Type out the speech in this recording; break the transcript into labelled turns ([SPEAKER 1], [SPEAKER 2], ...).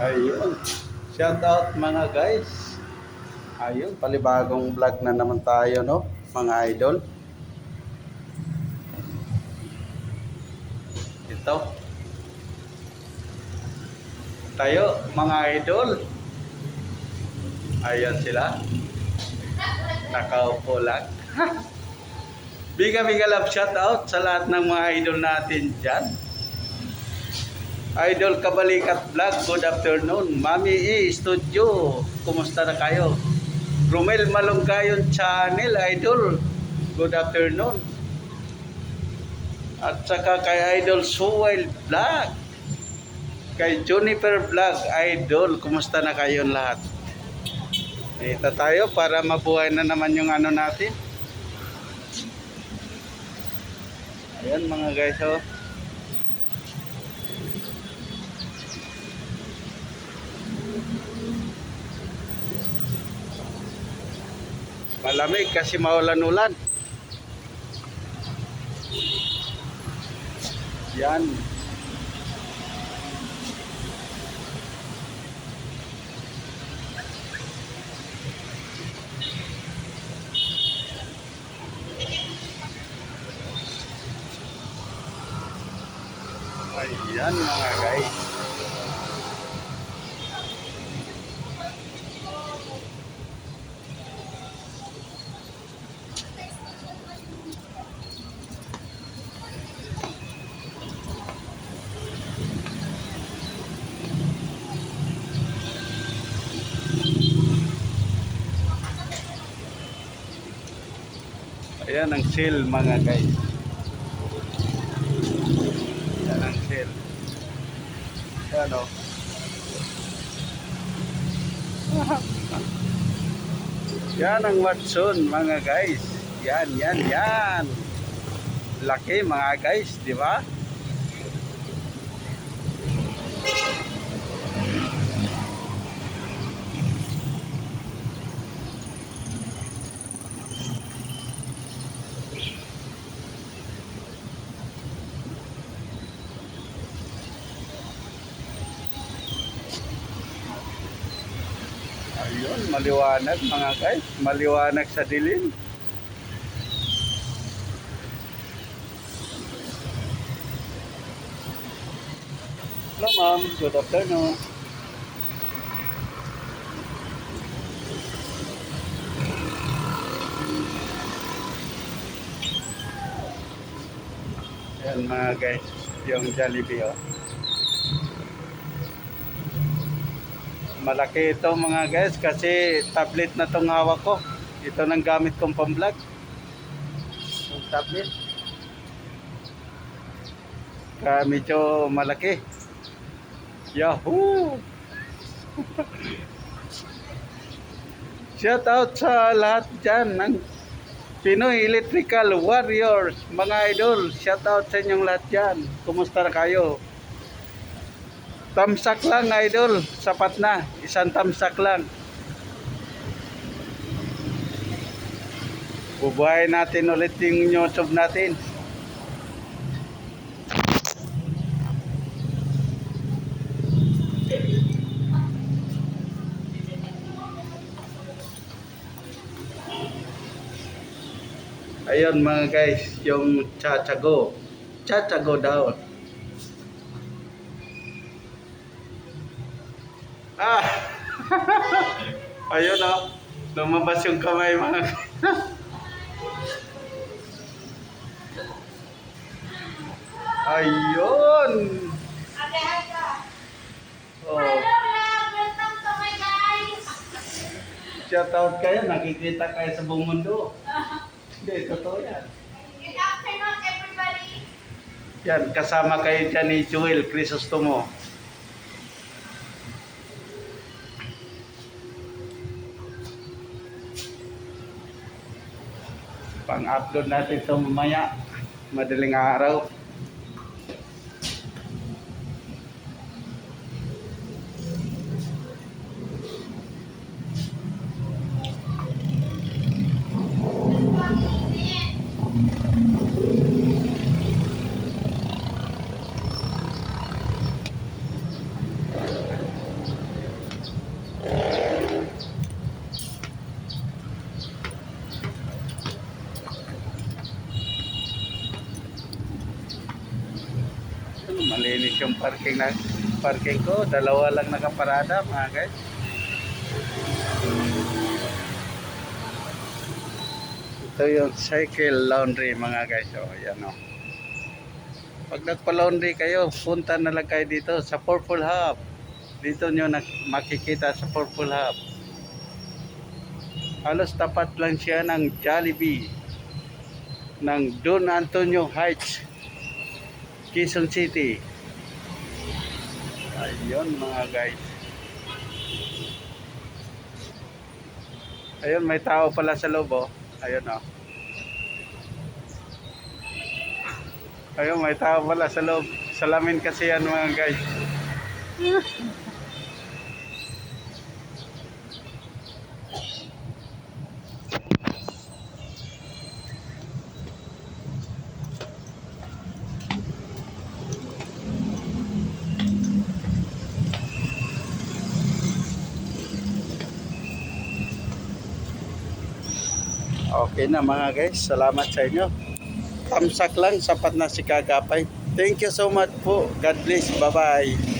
[SPEAKER 1] Ayun. Shout out mga guys. Ayun, palibagong vlog na naman tayo, no? Mga idol. Ito. Tayo, mga idol. Ayan sila. Nakaupo lang. Biga biga love shout out sa lahat ng mga idol natin dyan. Idol Kabalikat Vlog, good afternoon. Mami E, Studio, kumusta na kayo? Romel Malungkayon Channel, Idol, good afternoon. At saka kay Idol Suwel Vlog, kay Juniper Vlog, Idol, kumusta na kayo lahat? Dito tayo para mabuhay na naman yung ano natin. Ayan mga guys, oh. Malamig kasi maulan-ulan. Yan. Ayan mga guys. Ayan ang seal mga guys. Ayan ang seal. Ayan o. Yan ang Watson mga guys. Yan, yan, yan. Laki mga guys, di ba? Ayun, maliwanag mga guys. Maliwanag sa dilim. Hello ma'am, good afternoon. Yan mga guys, yung Jollibee oh. Malaki ito mga guys kasi tablet na tong hawak ko. Ito nang gamit kong pang-vlog. Yung tablet. Kaya medyo malaki. Yahoo! Shout out sa lahat dyan ng Pinoy Electrical Warriors, mga idol. Shout out sa inyong lahat dyan. Kumusta kayo? Tamsak lang idol, sapat na. Isang tamsak lang. Bubuhayin natin ulit yung YouTube natin. Ayun mga guys, yung chachago. Chachago daw. Ayun oh. Lumabas yung kamay mga Ayun! Oh, shout out kayo. Nakikita kayo sa buong mundo. Hindi, totoo yan.
[SPEAKER 2] Good afternoon, everybody.
[SPEAKER 1] Yan, kasama kayo dyan ni Joel Crisostomo. Pang-upload natin ito mamaya. Madaling araw. Yung parking na parking ko. Dalawa lang nakaparada mga guys. Ito yung cycle laundry mga guys. O, yan o. Pag nagpa-laundry kayo, punta na lang kayo dito sa Purple Hub. Dito nyo makikita sa Purple Hub. Halos tapat lang siya ng Jollibee ng Don Antonio Heights, Quezon City. Ayun mga guys. Ayun, may tao pala sa loob oh. Ayun oh. Ayun, may tao pala sa loob. Salamin kasi yan mga guys. Okay na mga guys. Salamat sa inyo. Tamsak lang, sapat na si Kagapay. Thank you so much po. God bless. Bye-bye.